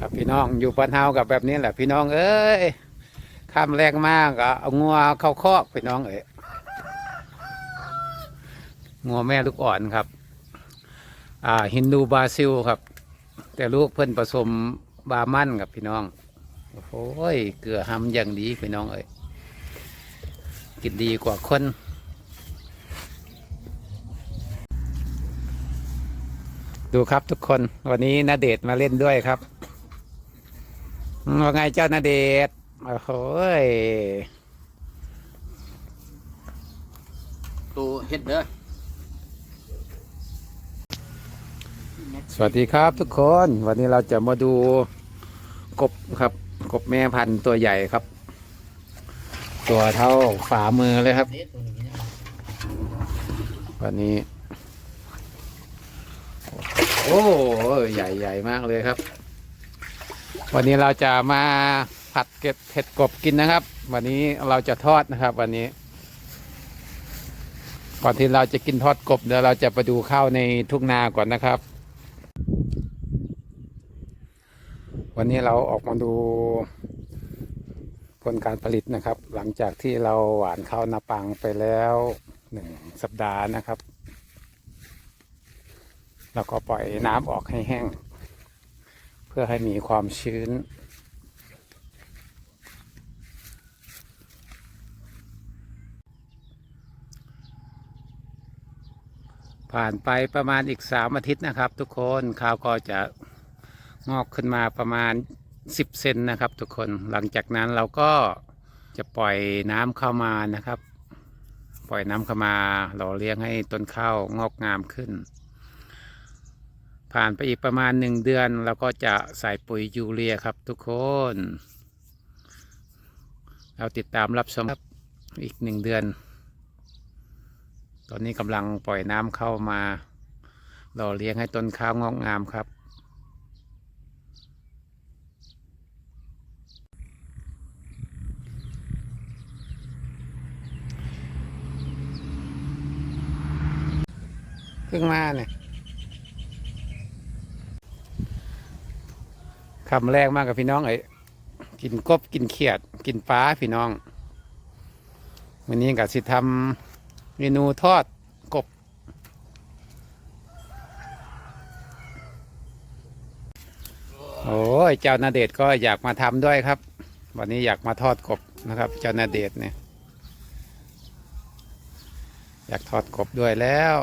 ครับพี่น้องอยู่บ้านเฮากับแบบนี้แหละพี่น้องเอ้ยข้ามแรงมากก็เอางัวเข้าคอกพี่น้องเอ้ยงัวแม่ลูกอ่อนครับ อ่าฮินดูบราซิลครับ แต่ลูกเพิ่นผสมบามันกับพี่น้องโอ้ยเกลือหำอย่างดีพี่น้องเอ้ยกินดีกว่าคนดูครับทุกคนวันนี้นาเดชมาเล่นด้วยครับ ว่าไงเจ้านาเดชน์โอ้โหยตัวเฮ็ดเด้อสวัสดีครับทุกคน วันนี้เราจะมาดูกบครับ กบแม่พันธุ์ตัวใหญ่ครับ ตัวเท่าฝ่ามือเลยครับเด็ดตัวนี้นะวันนี้ โอ้ใหญ่ใหญ่มากเลยครับ วันนี้เราจะมาผัดเก็บเห็ดกบกินนะครับ วันนี้เราจะทอดนะครับ วันนี้ ก่อนที่เราจะกินทอดกบเดี๋ยวเราจะไปดูข้าวในทุ่งนาก่อนนะครับ วันนี้เราออกมาดูผลการผลิตนะครับ หลังจากที่เราหวานข้าวนาปังไปแล้วหนึ่งสัปดาห์นะครับ แล้วก็ปล่อยน้ำออกให้แห้ง พื่อให้มีความชื้น ผ่านไปประมาณอีกสามอาทิตย์นะครับ ทุกคนข้าวก็จะงอกขึ้นมาประมาณ 10 เซนนะครับ ทุกคนหลังจากนั้นเราก็จะปล่อยน้ำเข้ามานะครับ ปล่อยน้ำเข้ามาเราเลี้ยงให้ต้นข้าวงอกงามขึ้น ผ่านไปอีกประมาณหนึ่งเดือนเราก็จะใส่ปุ๋ยยูเรียครับทุกคน เราติดตามรับชมครับอีกหนึ่งเดือน ตอนนี้กำลังปล่อยน้ำเข้ามาเราเลี้ยงให้ต้นข้าวงอกงามครับเพิ่งมาเนี่ย คำแรกมากกับพี่น้องเอ้กินกบกินเขียด กินปลาพี่น้องวันนี้กับสิทำเมนูทอดกบ โอ้ยเจ้านาเดชก็อยากมาทำด้วยครับ วันนี้อยากมาทอดกบนะครับ เจ้านาเดชเนี่ย อยากทอดกบด้วยแล้ว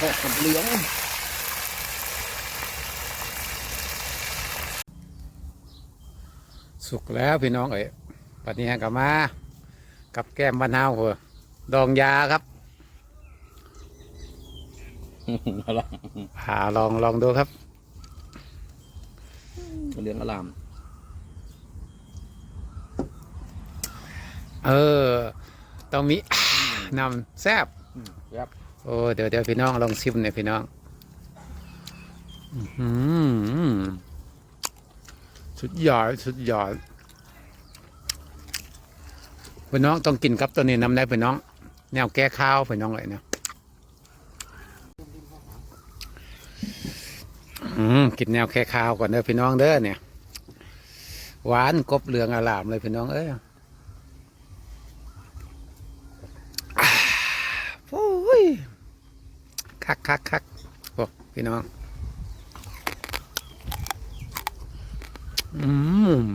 ทอดกับเหลือง สุกแล้วพี่น้องเอ๋ยปัดนี้กลับมา กับแก้มมะนาวเหรอดองยาครับเอาละหาลองลองดูครับเหลืองอลาม เออ ต้องมีนำแซบครับ โอ้เดี๋ยวเดี๋ยวพี่น้องลองชิมหน่อยพี่น้องอื้อหือสุดยอดสุดยอดพี่น้องต้องกินกับตัวนี้น้ำได้พี่น้อง แนวแก้ข้าวพี่น้องเลยนะอืมกินแนวแค่ข้าวก่อนเด้อพี่น้องเด้อเนี่ย หวานกบเหลืองอลามเลยพี่น้องเอ้ยอ่าโอ้ย คักคักคักโอ้พี่น้อง อืม